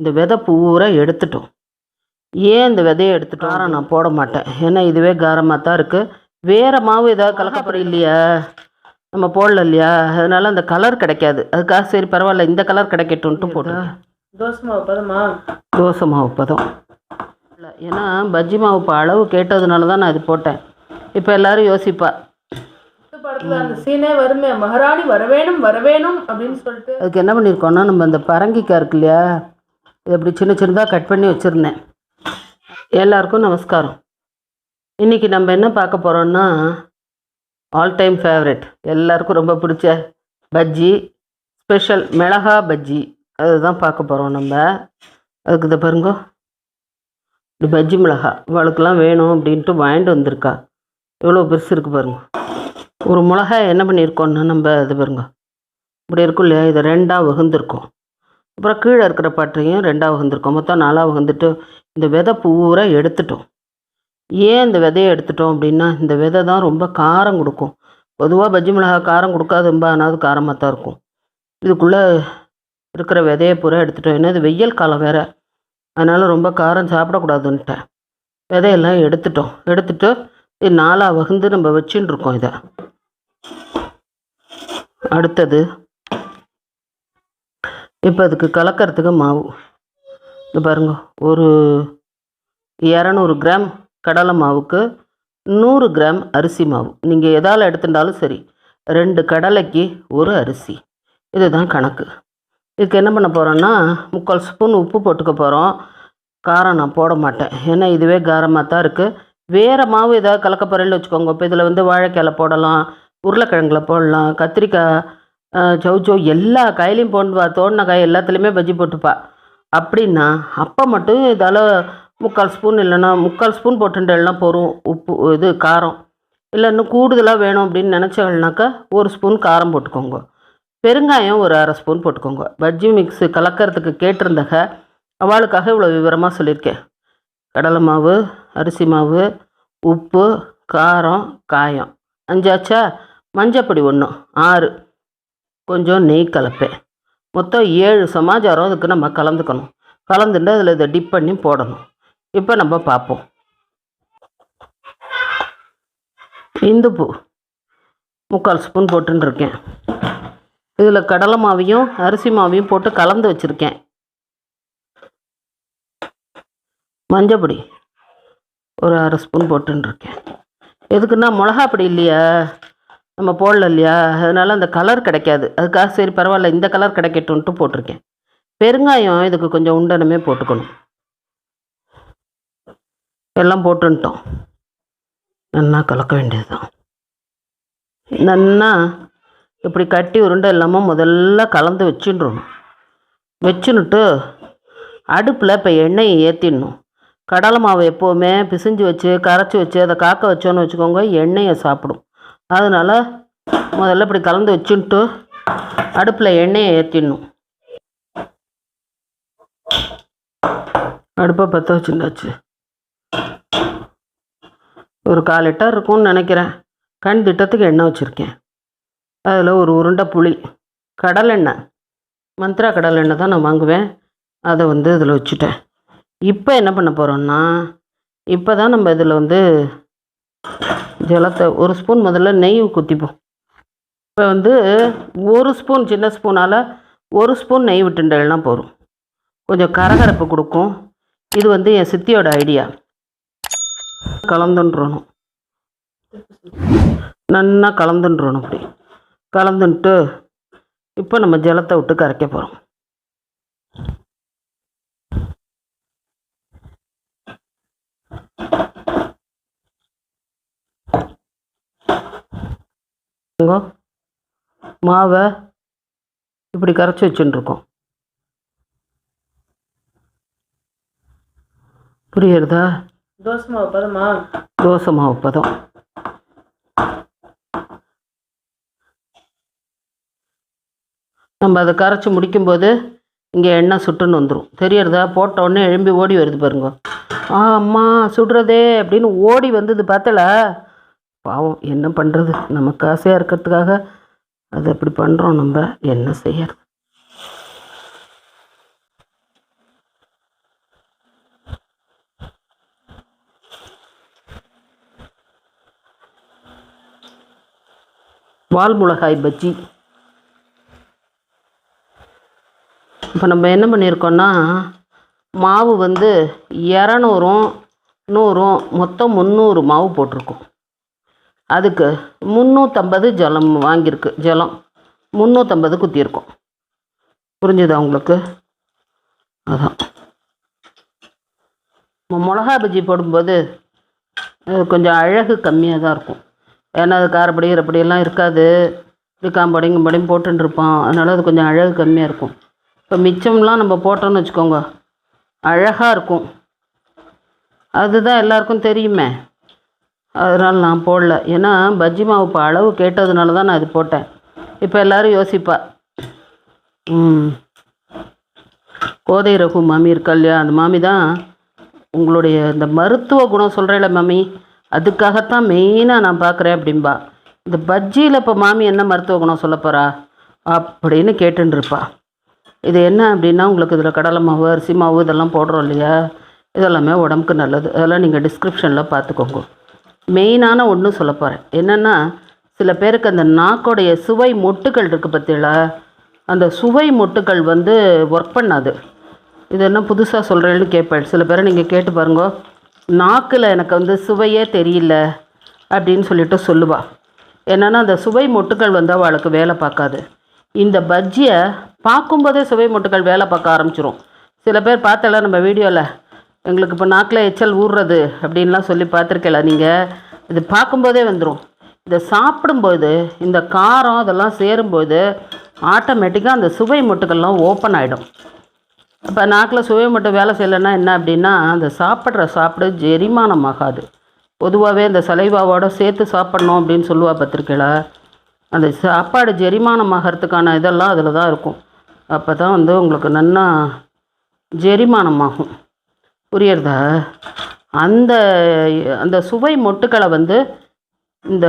இந்த விதை பூரா எடுத்துட்டோம். ஏன் இந்த விதையை எடுத்துட்டோம் காரம் நான் போட மாட்டேன். ஏன்னா இதுவே காரமாக தான் இருக்குது வேறு மாவு ஏதாவது கலக்கப்படும் இல்லையா? நம்ம போடல இல்லையா? அதனால அந்த கலர் கிடைக்காது. அதுக்காக சரி பரவாயில்ல இந்த கலர் கிடைக்கட்டும்ட்டு போட்டேன் தோசை மாவு பதமா? தோசை மாவு பதம். இல்லை ஏன்னா பஜ்ஜி மாவு அளவு கேட்டதுனால தான் நான் இது போட்டேன். இப்போ எல்லாரும் யோசிப்பா படத்துல அந்த சீனே வருமே மகாராணி வரவேணும் வரவேணும் அப்படின்னு சொல்லிட்டு. அதுக்கு என்ன பண்ணியிருக்கோன்னா நம்ம இந்த பரங்கிக்காய் இருக்கு இல்லையா இது அப்படி சின்ன சின்னதாக கட் பண்ணி வச்சுருந்தேன். எல்லாருக்கும் நமஸ்காரம். இன்றைக்கி நம்ம என்ன பார்க்க போகிறோம்னா ஆல் டைம் ஃபேவரெட் எல்லாருக்கும் ரொம்ப பிடிச்ச பஜ்ஜி ஸ்பெஷல் மிளகா பஜ்ஜி. அதுதான் பார்க்க போகிறோம் நம்ம. அதுக்கு இதை பாருங்க இப்படி பஜ்ஜி மிளகா. இவளுக்கெல்லாம் வேணும் அப்படின்ட்டு வாங்கிட்டு வந்திருக்கா. எவ்வளோ பெருசு இருக்குது பாருங்க. ஒரு மிளகாய் என்ன பண்ணியிருக்கோன்னா நம்ம இது பாருங்க. இப்படி இருக்கும் இல்லையா? இதை ரெண்டாக வகுந்திருக்கோம். அப்புறம் கீழே இருக்கிற பற்றையும் ரெண்டாக வகுந்திருக்கோம். மொத்தம் நாலாக வகுந்துட்டு இந்த விதை பூரா எடுத்துட்டோம். ஏன் இந்த விதையை எடுத்துட்டோம் அப்படின்னா இந்த விதை தான் ரொம்ப காரம் கொடுக்கும். பொதுவாக பஜ்ஜி மிளகாய் காரம் கொடுக்காதும்பா ஆனால் அது காரமாக தான் இருக்கும். இதுக்குள்ளே இருக்கிற விதையை பூரா எடுத்துட்டோம். ஏன்னா இது வெயில் காலம் வேறு. அதனால் ரொம்ப காரம் சாப்பிடக்கூடாதுன்ட்டேன் விதையெல்லாம் எடுத்துட்டோம். எடுத்துட்டு இது நாலாக வகுந்து நம்ம வச்சுன்னு இருக்கோம் இதை. அடுத்தது இப்போ அதுக்கு கலக்கிறதுக்கு மாவு. இது பாருங்க ஒரு இரநூறு கிராம் கடலை மாவுக்கு நூறு கிராம் அரிசி மாவு. நீங்கள் எதால் எடுத்துட்டாலும் சரி ரெண்டு கடலைக்கு ஒரு அரிசி. இதுதான் கணக்கு. இதுக்கு என்ன பண்ண போகிறோன்னா முக்கால் ஸ்பூன் உப்பு போட்டுக்க போகிறோம் காரம் நான் போட மாட்டேன். ஏன்னா இதுவே காரமாக தான் இருக்குது வேறு மாவு ஏதாவது கலக்க போகிறேன்னு வச்சுக்கோங்க. இப்போ இதில் வந்து வாழைக்காயில் போடலாம். உருளைக்கிழங்குல போடலாம் கத்திரிக்காய் சௌச்சோ எல்லா காயிலையும் போடுவா தோடின காய் எல்லாத்துலேயுமே பஜ்ஜி போட்டுப்பா. அப்படின்னா அப்போ மட்டும் இதால் முக்கால் ஸ்பூன் இல்லைன்னா முக்கால் ஸ்பூன் போட்டுட்டேன்னா போகிறோம் உப்பு இது காரம். இல்லை இன்னும் கூடுதலாக வேணும் அப்படின்னு நினச்சவங்கனாக்கா ஒரு ஸ்பூன் காரம் போட்டுக்கோங்க. பெருங்காயம் ஒரு அரை ஸ்பூன் போட்டுக்கோங்க. பஜ்ஜி மிக்ஸு கலக்கிறதுக்கு கேட்டிருந்தக அவளுக்காக இவ்வளோ விவரமாக சொல்லியிருக்கேன். கடலை மாவு அரிசி மாவு உப்பு காரம் காயம். அஞ்சாச்சா? மஞ்சப்பொடி ஒன்று ஆறு. கொஞ்சம் நெய் கலப்பேன் மொத்தம் ஏழு சமாச்சாரம் அதுக்கு நம்ம கலந்துக்கணும். கலந்துட்டு அதில் இதை டிப் பண்ணி போடணும். இப்போ நம்ம பார்ப்போம். இந்துப்பு முக்கால் ஸ்பூன் போட்டுன்னு இருக்கேன் இதில் கடலை மாவையும் அரிசி மாவையும் போட்டு கலந்து வச்சுருக்கேன். மஞ்சப்பொடி. ஒரு அரை ஸ்பூன் போட்டுன்னு இருக்கேன் எதுக்குன்னா மிளகாப்பொடி இல்லையா? நம்ம போடல இல்லையா? அதனால் அந்த கலர் கிடைக்காது. அதுக்காக சரி பரவாயில்ல இந்த கலர் கிடைக்கட்டும்ட்டு போட்டிருக்கேன். பெருங்காயம் இதுக்கு கொஞ்சம் உண்டனமே போட்டுக்கணும். எல்லாம் போட்டுன்ட்டோம். நல்லா கலக்க வேண்டியதுதான். நன்னா இப்படி கட்டி உருண்டை இல்லாமல் முதல்ல கலந்து வச்சுன்றணும் வச்சுன்னுட்டு அடுப்பில் இப்போ எண்ணெயை ஏற்றிடணும் கடலை மாவு எப்போவுமே பிசிஞ்சு வச்சு கரைச்சி வச்சு அதை காக்க வச்சோன்னு வச்சுக்கோங்க எண்ணெயை சாப்பிடும். அதனால் முதல்ல இப்படி கலந்து வச்சுன்ட்டு அடுப்பில் எண்ணெயை ஏற்றிடணும் அடுப்பை பற்ற வச்சுருந்தாச்சு. ஒரு கால் லிட்டர் இருக்கும்னு நினைக்கிறேன். கண் திட்டத்துக்கு எண்ணெய் வச்சுருக்கேன். அதில் ஒரு உருண்டை புளி கடலெண்ணெய் மந்த்ரா கடலெண்ணெய் தான் நான் வாங்குவேன். அதை வந்து இதில் வச்சுட்டேன். இப்போ என்ன பண்ண போகிறோம்னா இப்போ தான் நம்ம இதில் வந்து ஜலத்தை ஒரு ஸ்பூன் முதல்ல நெய் குத்திப்போம் இப்போ வந்து ஒரு ஸ்பூன் சின்ன ஸ்பூனால் ஒரு ஸ்பூன் நெய் விட்டுண்டல்னா போதும். கொஞ்சம் கரகரப்பு கொடுக்கும். இது வந்து என் சித்தியோட ஐடியா. கலந்துன்றணும். நல்லா கலந்துன்றணும் அப்படி. கலந்துன்ட்டு இப்போ நம்ம ஜலத்தை விட்டு கரைக்க போகிறோம் இங்கோ, மாவை இப்படி கரைச்சி வச்சுட்டுருக்கோம். புரியுறதா தோசை மாவு பதமா? தோசை மாவு பதம். நம்ம அதை கரைச்சி முடிக்கும்போது இங்கே எண்ணெய் சுட்டுன்னு வந்துடும் தெரியறதா போட்ட உடனே எழும்பி ஓடி வருது பாருங்க. ஆ அம்மா சுடுறதே அப்படின்னு ஓடி வந்தது பார்த்தல. பாவம் என்ன பண்ணுறது நமக்கு ஆசையாக இருக்கிறதுக்காக அது அப்படி பண்ணுறோம் நம்ம என்ன செய்யறது? வால் மிளகாய் பஜ்ஜி. இப்போ நம்ம என்ன பண்ணியிருக்கோன்னா மாவு வந்து இரநூறும் நூறும் மொத்தம் முந்நூறு மாவு போட்டிருக்கோம். அதுக்கு முந்நூற்றம்பது ஜலம் வாங்கியிருக்கு ஜலம். முந்நூற்றம்பது குத்தியிருக்கோம். புரிஞ்சுதா உங்களுக்கு? அதான். மிளகா பஜ்ஜி போடும்போது அது கொஞ்சம் அழகு கம்மியாக தான் இருக்கும். ஏன்னா அது காரப்படி இறப்படியெல்லாம் இருக்காது. இப்படி காம்படியும் கிம்படியும் போட்டுன்னு அதனால் அது கொஞ்சம் அழகு கம்மியாக இருக்கும். இப்போ மிச்சம்லாம் நம்ம போட்டோம்னு வச்சுக்கோங்க. அழகாக இருக்கும். அதுதான் எல்லாருக்கும் தெரியுமே. அதனால் நான் போடல. ஏன்னா பஜ்ஜி மாவு இப்போ அளவு கேட்டதுனால தான் நான் இது போட்டேன். இப்போ எல்லோரும் யோசிப்பா. ம். கோதை ரகு மாமி இருக்கா இல்லையா? அந்த மாமி தான் உங்களுடைய இந்த மருத்துவ குணம் சொல்கிறேல மாமி. அதுக்காகத்தான் மெயினாக நான் பார்க்குறேன் அப்படின்பா இந்த பஜ்ஜியில் இப்போ மாமி என்ன மருத்துவ குணம் சொல்ல போகிறா அப்படின்னு கேட்டுருப்பா இது என்ன அப்படின்னா உங்களுக்கு இதில் கடலை மாவு அரிசி மாவு இதெல்லாம் போடுறோம் இல்லையா? இதெல்லாமே உடம்புக்கு நல்லது. அதெல்லாம் நீங்கள் டிஸ்கிரிப்ஷனில் பார்த்துக்கோங்க மெயினான ஒன்று சொல்ல போகிறேன் என்னென்னா சில பேருக்கு அந்த நாக்கோடைய சுவை மொட்டுகள் இருக்குது பார்த்தீங்களா அந்த சுவை மொட்டுகள் வந்து ஒர்க் பண்ணாது. இது என்ன புதுசாக சொல்கிறேன்னு கேட்பேன் சில பேரை நீங்கள் கேட்டு பாருங்க. நாக்கில் எனக்கு வந்து சுவையே தெரியல அப்படின்னு சொல்லிட்டு சொல்லுவாள் என்னென்னா அந்த சுவை மொட்டுகள் வந்து அவளுக்கு வேலை பார்க்காது. இந்த பஜ்ஜியை பார்க்கும்போதே சுவை மொட்டுகள் வேலை பார்க்க ஆரம்பிச்சிரும். சில பேர் பார்த்தல நம்ம வீடியோவில் எங்களுக்கு இப்போ நாக்கில் எச்சல் ஊறுறது அப்படின்லாம் சொல்லி பார்த்துருக்கல நீங்கள் இது பார்க்கும்போதே வந்துடும் இதை சாப்பிடும்போது இந்த காரம் அதெல்லாம் சேரும்போது ஆட்டோமேட்டிக்காக அந்த சுவை மொட்டுக்கள்லாம் ஓப்பன் ஆகிடும் இப்போ நாக்கில் சுவை மட்டும் வேலை செய்யலைன்னா என்ன அப்படின்னா அந்த சாப்பிட்ற சாப்பிடு ஜெரிமானம் ஆகாது பொதுவாகவே இந்த சலைவாவோட சேர்த்து சாப்பிட்ணும் அப்படின்னு சொல்லுவா பத்திரிக்கையில் அந்த சாப்பாடு ஜெரிமானம் ஆகிறதுக்கான இதெல்லாம் அதில் தான் இருக்கும். அப்போ தான் வந்து உங்களுக்கு நன்னா ஜெரிமானம் ஆகும் புரியுறதா? அந்த அந்த சுவை மொட்டுக்களை வந்து இந்த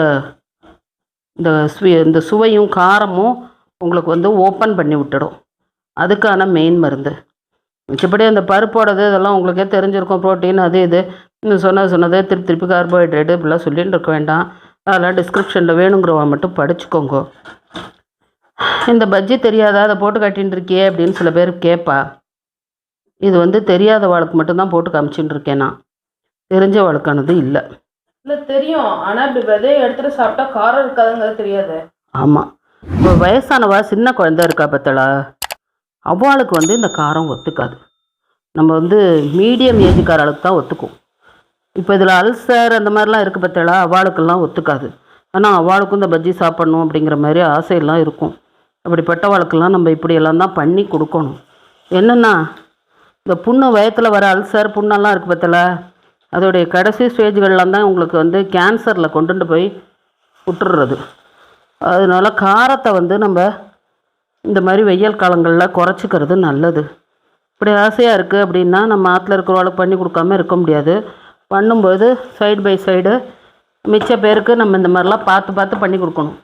இந்த சுவை இந்த சுவையும் காரமும் உங்களுக்கு வந்து ஓப்பன் பண்ணி விட்டுடும். அதுக்கான மெயின் மருந்து. மிச்சப்படி அந்த பருப்போடது இதெல்லாம் உங்களுக்கே தெரிஞ்சிருக்கும். ப்ரோட்டீன் அது இது. இன்னும் சொன்னது சொன்னதே திருப்பி திருப்பி கார்போஹைட்ரேட்டு இப்படிலாம் சொல்லிட்டு இருக்க வேண்டாம். அதெல்லாம் டிஸ்கிரிப்ஷனில் வேணுங்கிறவா மட்டும் படிச்சுக்கோங்க. இந்த பஜ்ஜி தெரியாதா அதை போட்டு கட்டின்னு இருக்கியே அப்படின்னு சில பேர் கேட்பா. இது வந்து தெரியாதவாளுக்கு மட்டும்தான் போட்டு காமிச்சின்னு இருக்கேன் நான் தெரிஞ்சவாளுக்கானது இல்லை. இல்லை தெரியும். ஆனால் இப்படி விதையை எடுத்துட்டு சாப்பிட்டா காரம் இருக்காதுங்கிறது தெரியாது. ஆமாம் இப்போ வயசானவா சின்ன குழந்தை இருக்கா பத்தளா அவளுக்கு வந்து இந்த காரம் ஒத்துக்காது. நம்ம வந்து மீடியம் ஏஜுக்காரளுக்கு தான் ஒத்துக்கும். இப்போ இதில் அல்சர் அந்த மாதிரிலாம் இருக்குது பத்தளா அவளுக்கெல்லாம் ஒத்துக்காது. ஆனால் அவளுக்கும் இந்த பஜ்ஜி சாப்பிட்ணும் அப்படிங்கிற மாதிரி ஆசையெல்லாம் இருக்கும். அப்படிப்பட்டவாளுக்கெல்லாம் நம்ம இப்படியெல்லாம் தான் பண்ணி கொடுக்கணும். என்னென்னா இந்த புண்ணு வயத்தில் வர அல்சர் புண்ணெல்லாம் இருக்குது பார்த்தல. அதோடைய கடைசி ஸ்டேஜ்கள்லாம் தான் உங்களுக்கு வந்து கேன்சரில் கொண்டுட்டு போய் விட்டுடுறது அதனால காரத்தை வந்து நம்ம இந்த மாதிரி வெயில் காலங்களில் குறைச்சிக்கிறது நல்லது. இப்படி ஆசையாக இருக்குது அப்படின்னா நம்ம ஆற்றுல இருக்கிறவளுக்கு பண்ணி கொடுக்காம இருக்க முடியாது. பண்ணும்போது சைடு பை சைடு மிச்ச பேருக்கு நம்ம இந்த மாதிரிலாம் பார்த்து பார்த்து பண்ணி கொடுக்கணும்.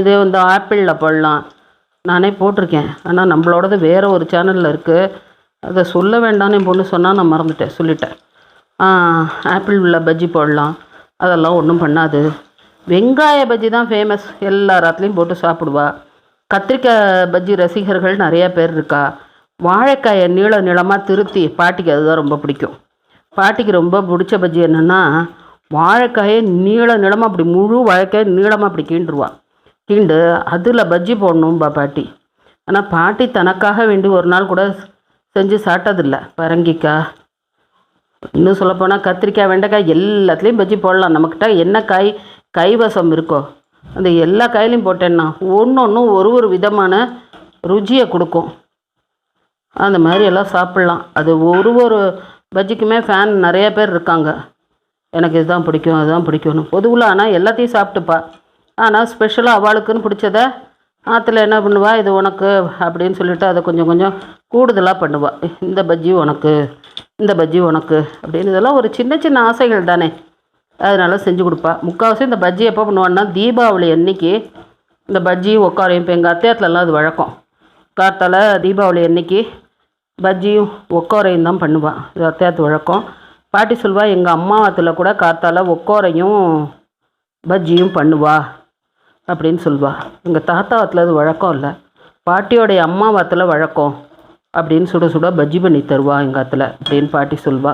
இதே வந்து ஆப்பிளில் போடலாம். நானே போட்டிருக்கேன். ஆனால் நம்மளோடது வேறு ஒரு சேனலில் இருக்குது அதை சொல்ல வேண்டாம்னு என் பொண்ணு சொன்னால் நான் மறந்துட்டேன் சொல்லிட்டேன். ஆப்பிள் உள்ள பஜ்ஜி போடலாம். அதெல்லாம் ஒன்றும் பண்ணாது. வெங்காய பஜ்ஜி தான் ஃபேமஸ் எல்லா ராத்துலேயும் போட்டு சாப்பிடுவா. கத்திரிக்காய் பஜ்ஜி ரசிகர்கள் நிறையா பேர் இருக்கா. வாழைக்காயை நீள நீளமாக திருத்தி பாட்டிக்கு அதுதான் ரொம்ப பிடிக்கும். பாட்டிக்கு ரொம்ப பிடிச்ச பஜ்ஜி என்னென்னா வாழைக்காயை நீள நீளமாக அப்படி முழு வாழைக்காயை நீளமாக அப்படி கீண்டுருவா கீண்டு அதில் பஜ்ஜி போடணும்பா பாட்டி. ஆனால் பாட்டி தனக்காக வேண்டி ஒரு நாள் கூட செஞ்சு சாப்பிட்டதில்லை. பரங்கிக்காய் இன்னும் சொல்லப்போனால் கத்திரிக்காய் வெண்டைக்காய் எல்லாத்துலேயும் பஜ்ஜி போடலாம். நம்மக்கிட்ட என்ன காய் கைவசம் இருக்கோ அந்த எல்லா காயிலையும் போட்டேன்னா ஒன்று ஒன்றும் ஒரு ஒரு விதமான ருச்சியை கொடுக்கும். அந்த மாதிரி எல்லாம் சாப்பிட்லாம். அது ஒரு ஒரு பஜ்ஜிக்குமே ஃபேன் நிறைய பேர் இருக்காங்க. எனக்கு இதுதான் பிடிக்கும் அதுதான் பிடிக்கும்னு. பொதுவில் ஆனால் எல்லாத்தையும் சாப்பிட்டுப்பா. ஆனால் ஸ்பெஷலாக அவளுக்குன்னு பிடிச்சத ஆற்றுல என்ன பண்ணுவா? இது உனக்கு அப்படின்னு சொல்லிட்டு அதை கொஞ்சம் கொஞ்சம் கூடுதலாக பண்ணுவா. இந்த பஜ்ஜி உனக்கு இந்த பஜ்ஜி உனக்கு அப்படின்னு இதெல்லாம் ஒரு சின்ன சின்ன ஆசைகள் தானே. அதனால செஞ்சு கொடுப்பா. முக்கால்வாசி இந்த பஜ்ஜி எப்போ பண்ணுவான்னா தீபாவளி அன்னைக்கு இந்த பஜ்ஜி உக்காரையும் இப்போ எங்கள் அத்தியாத்துலலாம் அது வழக்கம். காத்தால் தீபாவளி அன்னைக்கு பஜ்ஜியும் ஒக்கோரையும் தான் பண்ணுவாள் இது அத்தியாத்து வழக்கம். பாட்டி சொல்வா எங்கள் அம்மாவத்தில் கூட காத்தால் ஒக்கோரையும் பஜ்ஜியும் பண்ணுவா. அப்படின்னு சொல்வா. எங்கள் தாத்தாவத்தில் அது வழக்கம் இல்லை. பாட்டியோடைய அம்மாவத்தில் வழக்கம். அப்படின்னு சுட சுட பஜ்ஜி பண்ணி தருவா எங்கள் அத்தில் அப்படின்னு பாட்டி சொல்வா.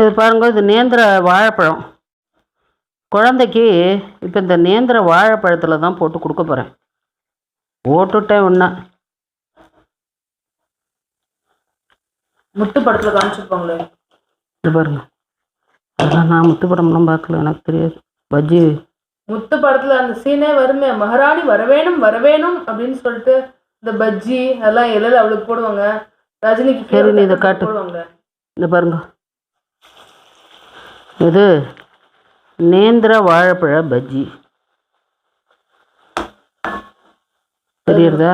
இது பாருங்க இது நேந்திர வாழைப்பழம். குழந்தைக்கு இப்போ இந்த நேந்திர வாழைப்பழத்தில் தான் போட்டு கொடுக்க போகிறேன் போட்டுட்டேன் ஒன்றா முத்து படத்துல காமிச்சிருப்பாங்களே. இது பாருங்க. அதெல்லாம் நான் முத்து படம்லாம் பார்க்கல எனக்கு தெரியாது. பஜ்ஜி. முத்து படத்துல அந்த சீனே வருமே மகாராணி வரவேணும் வரவேணும் அப்படின்னு சொல்லிட்டு இந்த பஜ்ஜி அதெல்லாம் இலையில அவளுக்கு போடுவாங்க. ரஜினிக்கு சரி, நீ இதை காட்டு. இந்த பாருங்க. இது நேந்திர வாழைப்பழ பஜ்ஜி. தெரியுறதா?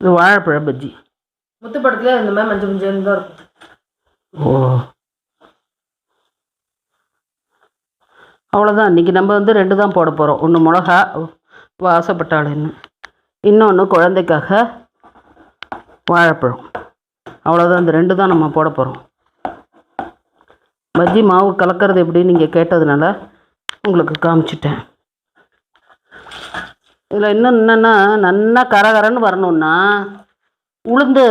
இது வாழைப்பழ பஜ்ஜி. முத்து படத்துல இந்த மாதிரி மஞ்சள் மஞ்சள் தான் இருக்கும். ஓ. அவ்வளோதான் இன்றைக்கி நம்ம வந்து ரெண்டு தான் போட போகிறோம் ஒன்று மிளகா வாசப்பட்டாளுன்னு இன்னொன்று குழந்தைக்காக வாழைப்பழம். அவ்வளோதான் இந்த ரெண்டு தான் நம்ம போட போகிறோம் பஜ்ஜி மாவு கலக்கிறது எப்படி நீங்கள் கேட்டதுனால உங்களுக்கு காமிச்சிட்டேன். இதில் இன்னும் என்னென்னா நல்லா கரகரன்னு வரணுன்னா உளுந்து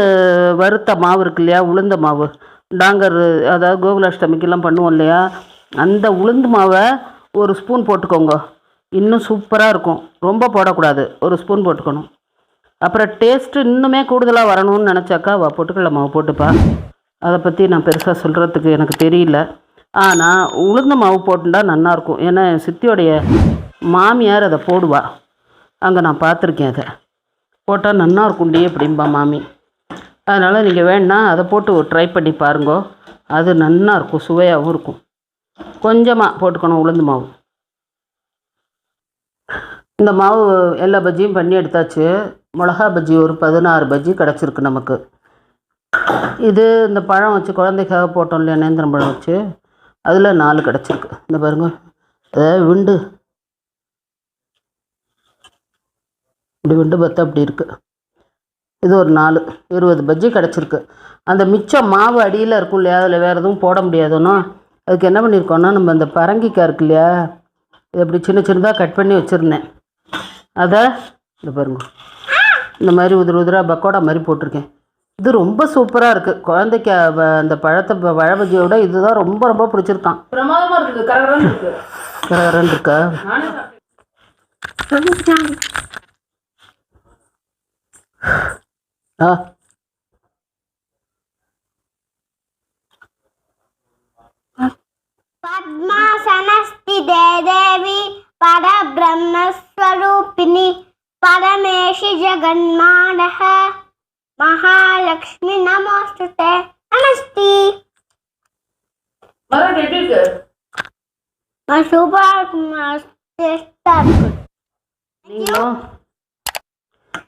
வறுத்த மாவு இருக்கு இல்லையா? உளுந்த மாவு. டாங்கர் அதாவது கோகுலாஷ்டமிக்கெல்லாம் பண்ணுவோம் இல்லையா? அந்த உளுந்து மாவை ஒரு ஸ்பூன் போட்டுக்கோங்க. இன்னும் சூப்பராக இருக்கும். ரொம்ப போடக்கூடாது. ஒரு ஸ்பூன் போட்டுக்கணும். அப்புறம் டேஸ்ட்டு இன்னுமே கூடுதலாக வரணும்னு நினச்சாக்கா அவள் பொட்டுக்கடலை மாவு போட்டுப்பா. அதை பற்றி நான் பெருசாக சொல்கிறதுக்கு எனக்கு தெரியல. ஆனால் உளுந்த மாவு போட்டுட்டா நல்லாயிருக்கும். ஏன்னா என் சித்தியோடைய மாமியார் அதை போடுவா. அங்கே நான் பார்த்துருக்கேன் அதை. போட்டால் நன்னா இருக்கும்டி அப்படிம்பா மாமி. அதனால் நீங்கள் வேணா அதை போட்டு ட்ரை பண்ணி பாருங்கோ. அது நல்லாயிருக்கும். இருக்கும் சுவையாகவும் இருக்கும். கொஞ்சமாக போட்டுக்கணும் உளுந்து மாவு. இந்த மாவு எல்லா பஜ்ஜியும் பண்ணி எடுத்தாச்சு. மிளகா பஜ்ஜி ஒரு பதினாறு பஜ்ஜி கிடச்சிருக்கு நமக்கு. இது இந்த பழம் வச்சு குழந்தைக்காக போட்டோம் இல்லையா நேந்திரம் பழம் வச்சு. அதில் நாலு கிடச்சிருக்கு. இந்த பாருங்க. அதாவது விண்டு. இப்படி விண்டு பார்த்தா அப்படி இருக்குது இது ஒரு நாலு இருபது பஜ்ஜி கிடச்சிருக்கு. அந்த மிச்சம் மாவு அடியில் இருக்கும் இல்லையா அதில் வேறு எதுவும் போட முடியாதுன்னா அதுக்கு என்ன பண்ணியிருக்கோன்னா நம்ம அந்த பரங்கிக்காய் இருக்கு இல்லையா இது அப்படி சின்ன சின்னதாக கட் பண்ணி வச்சுருந்தேன். அதை இந்த பாருங்க. இந்த மாதிரி உதிர உதிராக பக்கோடா மாதிரி போட்டிருக்கேன். இது ரொம்ப சூப்பராக இருக்குது குழந்தைக்கு அந்த பழத்தை விட இதுதான் ரொம்ப ரொம்ப பிடிச்சிருக்கான். கரகரன்னு இருக்கு. ஆ. पद्मासनस्ति देवी परब्रह्मस्वरूपिणि परमेश जगन्मानः। महालक्ष्मी नमोस्तुते नमस्ते। मला रेडी कर मैं सुपर नमस्ते स्टार्ट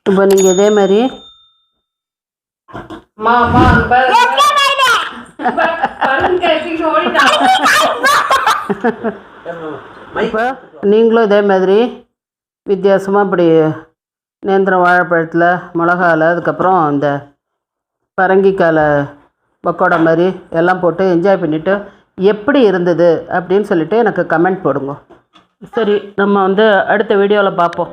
कर बनेंगे दे मेरी। माँ माँ बस। कैसी छोड़ी இப்போ நீங்களும் இதே மாதிரி வித்தியாசமாக இப்படி நேந்திரம் வாழைப்பழத்தில் மிளகால அதுக்கப்புறம் இந்த பரங்கிக்காயில் பக்கோடா மாதிரி எல்லாம் போட்டு என்ஜாய் பண்ணிவிட்டு எப்படி இருந்தது அப்படின்னு சொல்லிவிட்டு எனக்கு கமெண்ட் போடுங்க. சரி நம்ம வந்து அடுத்த வீடியோவில் பார்ப்போம்.